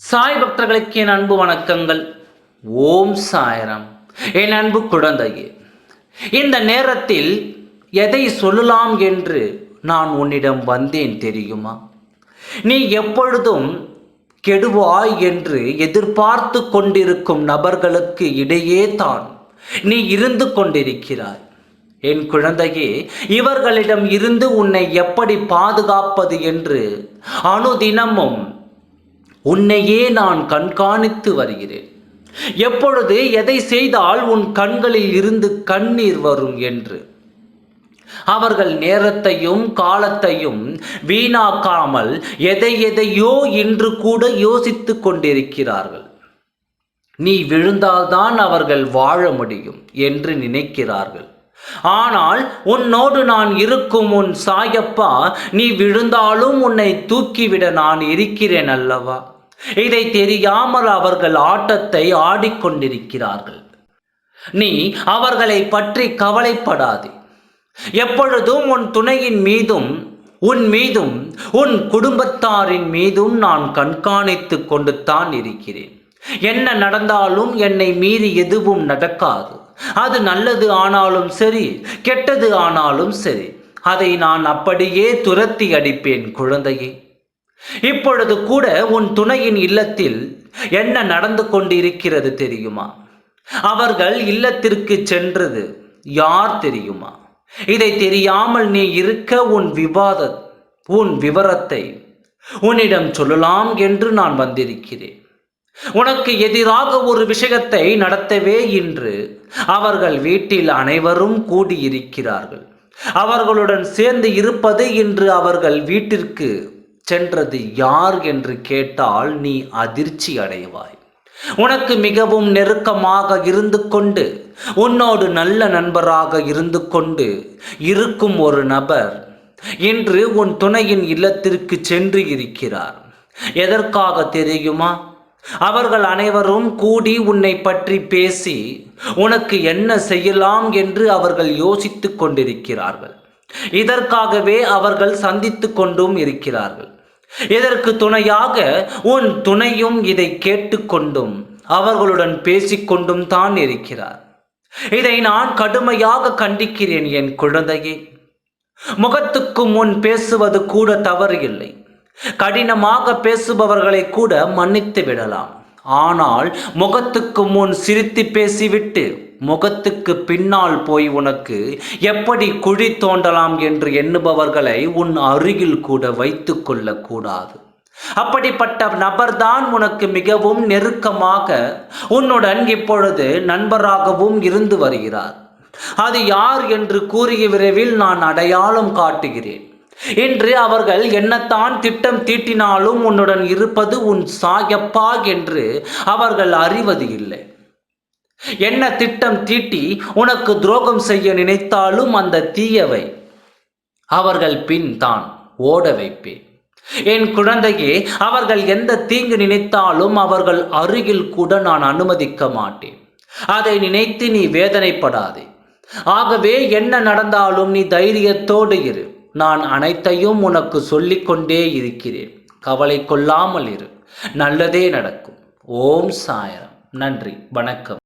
சாய் பக்தர்களுக்கு என் அன்பு வணக்கங்கள். ஓம் சாயரம். என் அன்பு குழந்தையே இந்த நேரத்தில் எதை சொல்லலாம் என்று நான் உன்னிடம் வந்தேன் தெரியுமா? நீ எப்பொழுதும் கெடுவாய் என்று எதிர்பார்த்து கொண்டிருக்கும் நபர்களுக்கு இடையே தான் நீ இருந்து கொண்டிருக்கிறாய். என் குழந்தையே இவர்களிடம் இருந்து உன்னை எப்படி பாதுகாப்பது என்று அனுதினமும் உன்னையே நான் கண்காணித்து வருகிறேன். எப்பொழுது எதை செய்தால் உன் கண்களில் இருந்து கண்ணீர் வரும் என்று. அவர்கள் நேரத்தையும் காலத்தையும் வீணாக்காமல் எதை எதையோ இன்று கூட யோசித்துக் கொண்டிருக்கிறார்கள். நீ விழுந்தால்தான் அவர்கள் வாழ முடியும் என்று நினைக்கிறார்கள். ஆனால் உன்னோடு நான் இருக்கும் உன் சாயப்பா நீ விழுந்தாலும் உன்னை தூக்கிவிட நான் இருக்கிறேன் அல்லவா? இதை தெரியாமல் அவர்கள் ஆட்டத்தை ஆடிக்கொண்டிருக்கிறார்கள். நீ அவர்களை பற்றி கவலைப்படாதே. எப்பொழுதும் உன் துணையின் மீதும் உன் மீதும் உன் குடும்பத்தாரின் மீதும் நான் கண்காணித்து கொண்டு தான் இருக்கிறேன். என்ன நடந்தாலும் என்னை மீறி எதுவும் நடக்காது. அது நல்லது ஆனாலும் சரி கெட்டது ஆனாலும் சரி. அதை நான் அப்படியே துரத்தி அடிப்பேன் குழந்தையே. இப்பொழுது கூட உன் துணையின் இல்லத்தில் என்ன நடந்து கொண்டிருக்கிறது தெரியுமா? அவர்கள் இல்லத்திற்கு சென்றது யார் தெரியுமா? இதை தெரியாமல் நீ இருக்க உன் விவாத உன் விவரத்தை உன்னிடம் சொல்லலாம் என்று நான் வந்திருக்கிறேன். உனக்கு எதிராக ஒரு விஷயத்தை நடத்தவே இன்று. அவர்கள் வீட்டில் அனைவரும் கூடியிருக்கிறார்கள். அவர்களுடன் சேர்ந்து இருப்பது இன்று அவர்கள் வீட்டிற்கு சென்றது யார் என்று கேட்டால் நீ அதிர்ச்சி அடைவாய். உனக்கு மிகவும் நெருக்கமாக இருந்து கொண்டு உன்னோடு நல்ல நண்பராக இருந்து கொண்டு இருக்கும் ஒரு நபர் இன்று உன் துணையின் இல்லத்திற்கு சென்று இருக்கிறார். எதற்காக தெரியுமா? அவர்கள் அனைவரும் கூடி உன்னை பற்றி பேசி உனக்கு என்ன செய்யலாம் என்று அவர்கள் யோசித்துக் கொண்டிருக்கிறார்கள். இதற்காகவே அவர்கள் சந்தித்து கொண்டும் இருக்கிறார்கள். இதற்கு துணையாக உன் துணையும் இதை கேட்டுக்கொண்டும் அவர்களுடன் பேசிக்கொண்டும் தான் இருக்கிறார். இதை நான் கடுமையாக கண்டிக்கிறேன் என் குழந்தையே. முகத்துக்கு முன் பேசுவது கூட தவறு இல்லை கடினமாக பேசுபவர்களை கூட மன்னித்து விடலாம். ஆனால் முகத்துக்கு முன் சிரித்து பேசிவிட்டு முகத்துக்கு பின்னால் போய் உனக்கு எப்படி குழி தோண்டலாம் என்று எண்ணுபவர்களை உன் அருகில் கூட வைத்து கொள்ளக்கூடாது. அப்படிப்பட்ட நபர்தான் உனக்கு மிகவும் நெருக்கமாக உன்னுடன் இப்பொழுது நண்பராகவும் இருந்து வருகிறார். அது யார் என்று கூறிய விரைவில் நான் அடையாளம் காட்டுகிறேன். இன்று அவர்கள் என்னத்தான் திட்டம் தீட்டினாலும் உன்னுடன் இருப்பது உன் சாயப்பா என்று அவர்கள் அறிவது இல்லை. என்ன திட்டம் தீட்டி உனக்கு துரோகம் செய்ய நினைத்தாலும் அந்த தீயவை அவர்கள் பின் தான் ஓட வைப்பேன். என் குழந்தையே அவர்கள் எந்த தீங்கு நினைத்தாலும் அவர்கள் அருகில் கூட நான் அனுமதிக்க மாட்டேன். அதை நினைத்து நீ வேதனைப்படாதே. ஆகவே என்ன நடந்தாலும் நீ தைரியத்தோடு இரு. நான் அனைத்தையும் உனக்கு சொல்லிக்கொண்டே இருக்கிறேன். கவலை கொள்ளாமல் இரு. நல்லதே நடக்கும். ஓம் சாயரம். நன்றி. வணக்கம்.